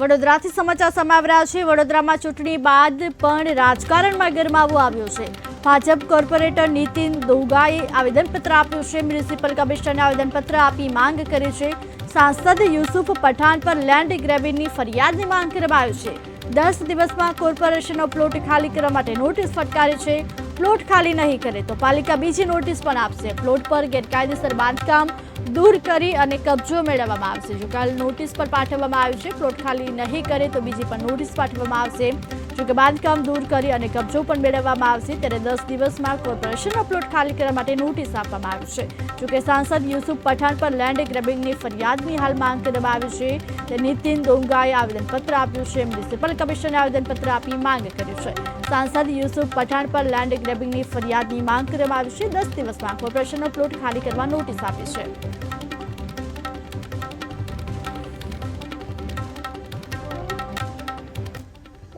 વડોદરાથી સમાચાર સામે રહ્યા છે. વડોદરામાં ચૂંટણી બાદ પણ રાજકારણમાં ગરમાવો આવ્યો છે. ભાજપ કોર્પોરેટર નીતિન દોગાએ આવેદનપત્ર આપ્યું છે. મ્યુનિસિપલ કમિશનરને આવેદનપત્ર આપી માંગ કરી છે. સાંસદ યુસુફ પઠાણ પર લેન્ડ ગ્રેબિંગની ફરિયાદની માંગ કરવામાં આવી છે. દસ દિવસમાં કોર્પોરેશનનો પ્લોટ ખાલી કરવા માટે નોટિસ ફટકારી છે. પ્લોટ ખાલી નહીં કરે તો પાલિકા બીજી નોટિસ પણ આપશે. પ્લોટ પર ગેરકાયદેસર બાંધકામ દૂર કરી અને કબજો મેળવવામાં આવશે. જો કાલ નોટિસ પર પાઠવવામાં આવ્યું છે, પ્લોટ ખાલી નહીં કરે તો બીજી પણ નોટિસ પાઠવવામાં આવશે. જો કે બાંધકામ દૂર કરી અને કબજો પણ મેળવવામાં આવશે, ત્યારે દસ દિવસમાં કોર્પોરેશનનો પ્લોટ ખાલી કરવા માટે નોટિસ આપવામાં આવી છે જો કે સાંસદ યુસુફ પઠાણ પર લેન્ડ ગ્રેબિંગની ફરિયાદની હાલ માંગ કરવામાં આવી છે. તે નીતિન દોંગાએ આવેદનપત્ર આપ્યું છે. મ્યુનિસિપલ કમિશને આવેદનપત્ર આપી માંગ કરી છે. સાંસદ યુસુફ પઠાણ પર લેન્ડ ગ્રેબિંગની ફરિયાદની માંગ કરવામાં આવી છે. દસ દિવસમાં કોર્પોરેશનનો પ્લોટ ખાલી કરવા નોટિસ આપી છે.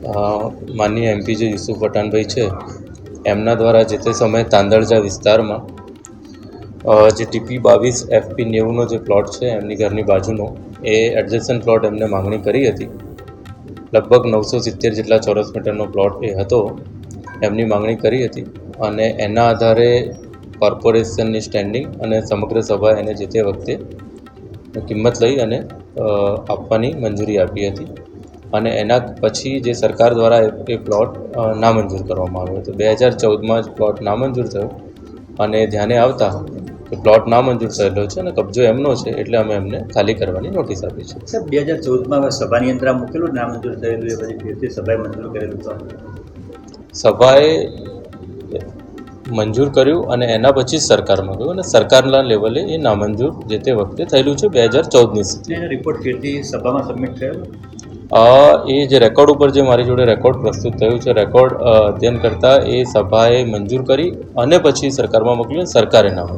માનનીય એમપી જે યુસુફ પઠાણભાઈ છે, એમના દ્વારા જે તે સમયે તાંદળજા વિસ્તારમાં જે ટીપી બાવીસ એફપી નેવુંનો જે પ્લોટ છે, એમની ઘરની બાજુનો, એ એડજસ્ટન પ્લોટ એમને માગણી કરી હતી. લગભગ નવસો સિત્તેર જેટલા ચોરસ મીટરનો પ્લોટ એ હતો, એમની માંગણી કરી હતી. અને એના આધારે કોર્પોરેશનની સ્ટેન્ડિંગ અને સમગ્ર સભા એને જે તે વખતે કિંમત લઈ અને આપવાની મંજૂરી આપી હતી. અને એના પછી જે સરકાર દ્વારા એ- પ્લોટ નામંજૂર કરવામાં આવ્યો હતો. બે હજાર ચૌદમાં જ પ્લોટ નામંજૂર થયો અને ધ્યાને આવતા કે પ્લોટ નામંજૂર થયેલો છે અને કબજો એમનો છે એટલે અમે એમને ખાલી કરવાની નોટિસ આપી છે. સાહેબ બે હજાર ચૌદમાં સભાની અંદર મૂકેલું નામંજૂર થયેલું એ પછી ફેરથી સભાએ મંજૂર કરેલું તો? સભાએ મંજૂર કર્યું અને એના પછી જ સરકારમાં ગયું અને સરકારના લેવલે એ નામંજૂર જે તે વખતે થયેલું છે બે હજાર ચૌદની રિપોર્ટ ફેરથી સભામાં સબમિટ થયેલો એ જે રેકોર્ડ ઉપર જે મારી જોડે રેકોર્ડ પ્રસ્તુત થયું છે રેકોર્ડ અધ્યયન કરતાં એ સભાએ મંજૂર કરી અને પછી સરકારમાં મોકલ્યું સરકારે નામ